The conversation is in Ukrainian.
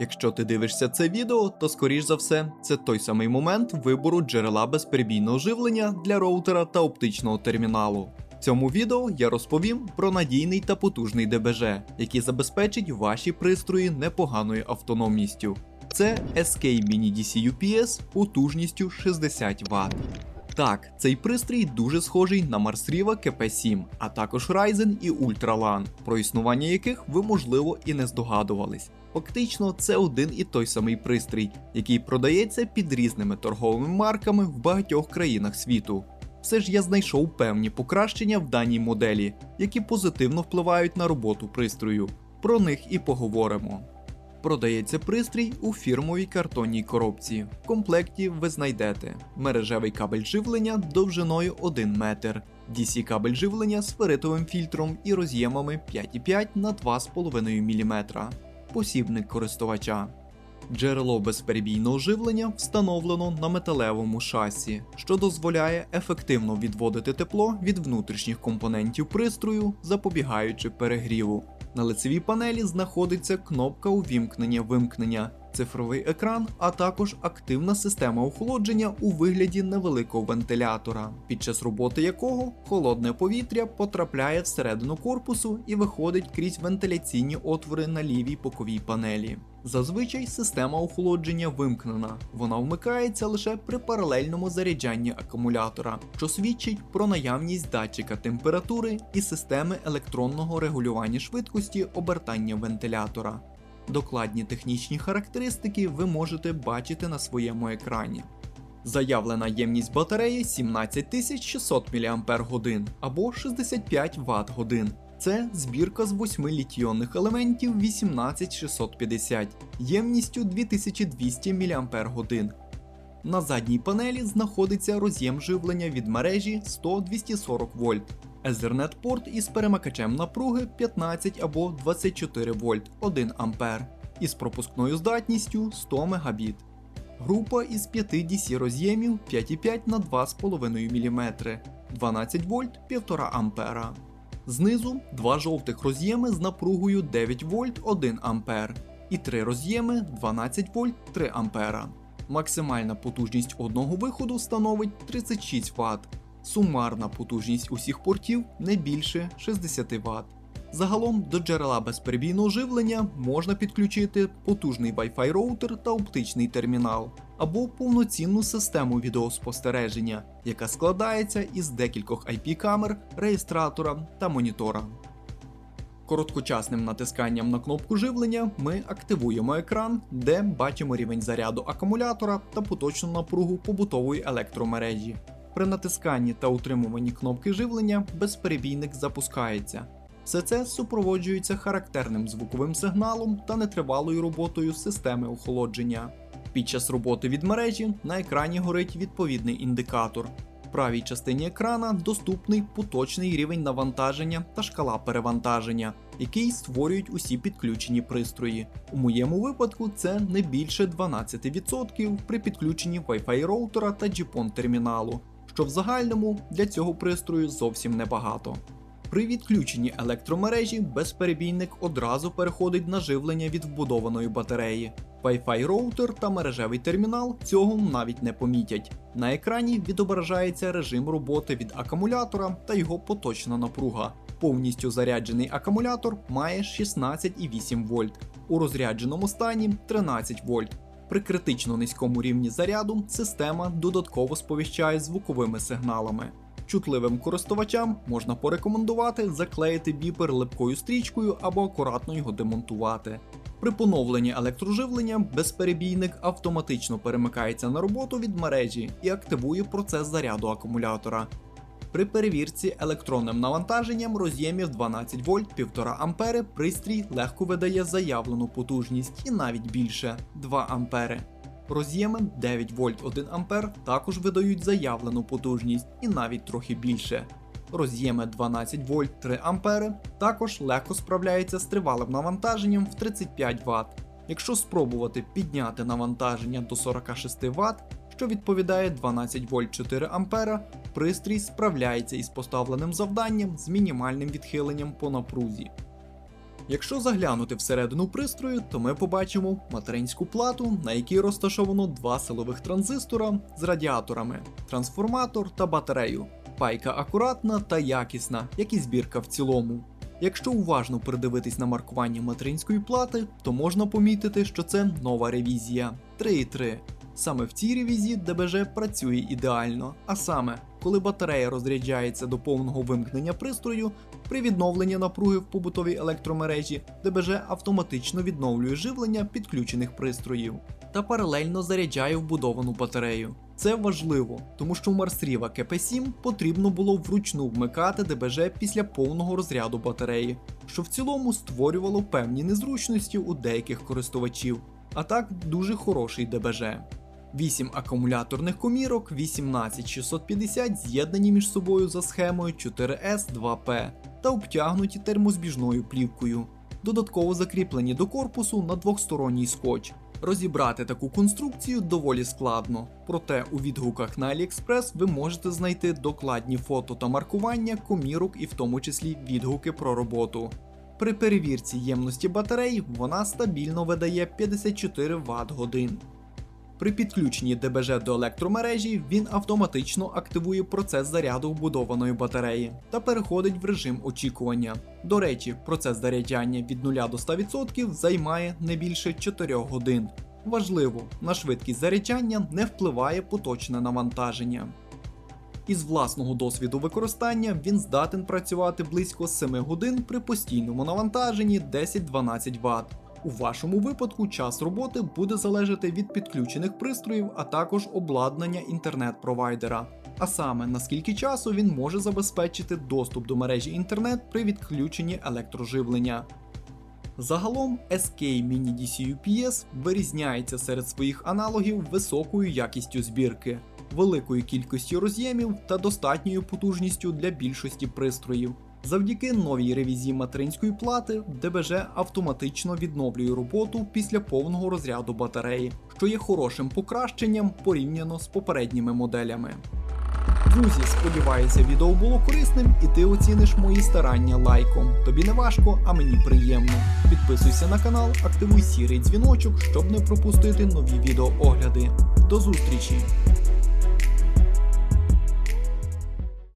Якщо ти дивишся це відео, то скоріш за все це той самий момент вибору джерела безперебійного живлення для роутера та оптичного терміналу. В цьому відео я розповім про надійний та потужний ДБЖ, який забезпечить ваші пристрої непоганою автономністю. Це SK Mini DC UPS потужністю 60 Вт. Так, цей пристрій дуже схожий на Marsriva KP7, а також Ryzen і Ultralan, про існування яких ви можливо і не здогадувались. Фактично, це один і той самий пристрій, який продається під різними торговими марками в багатьох країнах світу. Все ж я знайшов певні покращення в даній моделі, які позитивно впливають на роботу пристрою. Про них і поговоримо. Продається пристрій у фірмовій картонній коробці. В комплекті ви знайдете мережевий кабель живлення довжиною 1 метр, DC кабель живлення з феритовим фільтром і роз'ємами 5,5 на 2,5 мм, посібник користувача. Джерело безперебійного живлення встановлено на металевому шасі, що дозволяє ефективно відводити тепло від внутрішніх компонентів пристрою, запобігаючи перегріву. На лицевій панелі знаходиться кнопка увімкнення-вимкнення, цифровий екран, а також активна система охолодження у вигляді невеликого вентилятора, під час роботи якого холодне повітря потрапляє всередину корпусу і виходить крізь вентиляційні отвори на лівій боковій панелі. Зазвичай система охолодження вимкнена, вона вмикається лише при паралельному заряджанні акумулятора, що свідчить про наявність датчика температури і системи електронного регулювання швидкості обертання вентилятора. Докладні технічні характеристики ви можете бачити на своєму екрані. Заявлена ємність батареї 17600 мАч або 65 Вт годин. Це збірка з 8 літіонних елементів 18650 ємністю 2200 мАч. На задній панелі знаходиться роз'єм живлення від мережі 100-240 вольт, Ethernet порт із перемикачем напруги 15 або 24 вольт 1 А із пропускною здатністю 100 Мбіт. Група із 5 DC роз'ємів 5,5 на 2,5 мм, 12 вольт 1,5 А. Знизу два жовтих роз'єми з напругою 9 вольт 1 А і три роз'єми 12 вольт 3 А. Максимальна потужність одного виходу становить 36 Вт. Сумарна потужність усіх портів не більше 60 Вт. Загалом до джерела безперебійного живлення можна підключити потужний Wi-Fi роутер та оптичний термінал, або повноцінну систему відеоспостереження, яка складається із декількох IP-камер, реєстратора та монітора. Короткочасним натисканням на кнопку живлення ми активуємо екран, де бачимо рівень заряду акумулятора та поточну напругу побутової електромережі. При натисканні та утримуванні кнопки живлення безперебійник запускається. Все це супроводжується характерним звуковим сигналом та нетривалою роботою системи охолодження. Під час роботи від мережі на екрані горить відповідний індикатор. В правій частині екрана доступний поточний рівень навантаження та шкала перевантаження, який створюють усі підключені пристрої. У моєму випадку це не більше 12% при підключенні Wi-Fi роутера та GPON терміналу, що в загальному для цього пристрою зовсім небагато. При відключенні електромережі безперебійник одразу переходить на живлення від вбудованої батареї. Wi-Fi роутер та мережевий термінал цього навіть не помітять. На екрані відображається режим роботи від акумулятора та його поточна напруга. Повністю заряджений акумулятор має 16,8 вольт, у розрядженому стані 13 вольт. При критично низькому рівні заряду система додатково сповіщає звуковими сигналами. Чутливим користувачам можна порекомендувати заклеїти біпер липкою стрічкою або акуратно його демонтувати. При поновленні електроживлення безперебійник автоматично перемикається на роботу від мережі і активує процес заряду акумулятора. При перевірці електронним навантаженням роз'ємів 12 вольт 1,5 ампери пристрій легко видає заявлену потужність і навіть більше 2 ампери. Роз'єми 9 вольт 1 ампер також видають заявлену потужність і навіть трохи більше. Роз'єми 12 вольт 3 ампери також легко справляються з тривалим навантаженням в 35 Вт. Якщо спробувати підняти навантаження до 46 Вт, що відповідає 12 вольт 4 ампера, пристрій справляється із поставленим завданням з мінімальним відхиленням по напрузі. Якщо заглянути всередину пристрою, то ми побачимо материнську плату, на якій розташовано два силових транзистора з радіаторами, трансформатор та батарею. Пайка акуратна та якісна, як і збірка в цілому. Якщо уважно придивитись на маркування материнської плати, то можна помітити, що це нова ревізія 3.3. Саме в цій ревізії ДБЖ працює ідеально, а саме, коли батарея розряджається до повного вимкнення пристрою, при відновленні напруги в побутовій електромережі ДБЖ автоматично відновлює живлення підключених пристроїв та паралельно заряджає вбудовану батарею. Це важливо, тому що в Марсріва КП7 потрібно було вручну вмикати ДБЖ після повного розряду батареї, що в цілому створювало певні незручності у деяких користувачів. А так дуже хороший ДБЖ. 8 акумуляторних комірок 18650 з'єднані між собою за схемою 4S2P та обтягнуті термозбіжною плівкою. Додатково закріплені до корпусу на двохсторонній скотч. Розібрати таку конструкцію доволі складно, проте у відгуках на AliExpress ви можете знайти докладні фото та маркування комірок і в тому числі відгуки про роботу. При перевірці ємності батарей вона стабільно видає 54 Вт годин. При підключенні ДБЖ до електромережі він автоматично активує процес заряду вбудованої батареї та переходить в режим очікування. До речі, процес заряджання від 0 до 100% займає не більше 4 годин. Важливо, на швидкість заряджання не впливає поточне навантаження. Із власного досвіду використання він здатен працювати близько 7 годин при постійному навантаженні 10-12 Вт. У вашому випадку час роботи буде залежати від підключених пристроїв, а також обладнання інтернет-провайдера. А саме наскільки часу він може забезпечити доступ до мережі інтернет при відключенні електроживлення. Загалом SK Mini DC UPS вирізняється серед своїх аналогів високою якістю збірки, великою кількістю роз'ємів та достатньою потужністю для більшості пристроїв. Завдяки новій ревізії материнської плати ДБЖ автоматично відновлює роботу після повного розряду батареї, що є хорошим покращенням порівняно з попередніми моделями. Друзі, сподіваюся, відео було корисним і ти оціниш мої старання лайком. Тобі не важко, а мені приємно. Підписуйся на канал, активуй сірий дзвіночок, щоб не пропустити нові відеоогляди. До зустрічі!